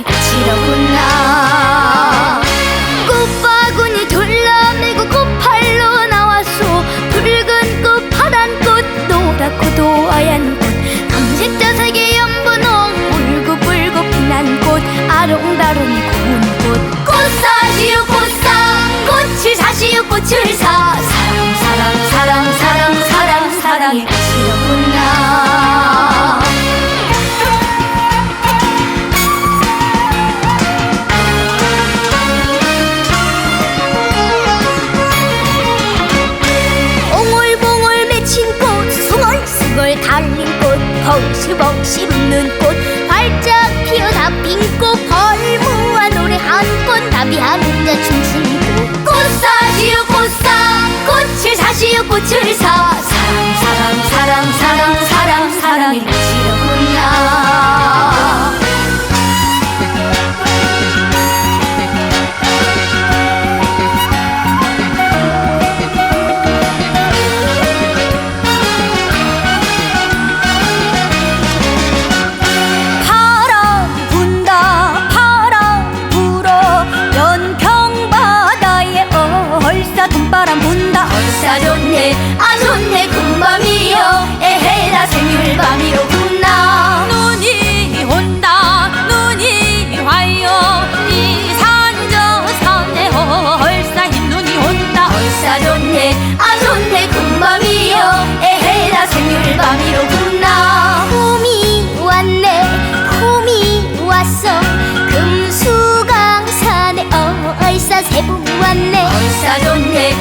사랑의 꽃이로구나. 꽃바구니 둘러매고 꽃팔로 나왔소 붉은 꽃 파란 꽃 노랗고도 하얀 꽃. 검색자 색의 연분홍 울고불고 피난 꽃 아롱다롱이 고운 꽃. 꽃사시오 꽃사. 꽃을 사시오 꽃을 사. 사랑 사랑 사랑 사랑 사랑 사랑의 꽃을 사 왔어. 금수강산에 얼싸 새봄 왔네. 얼싸 좋네?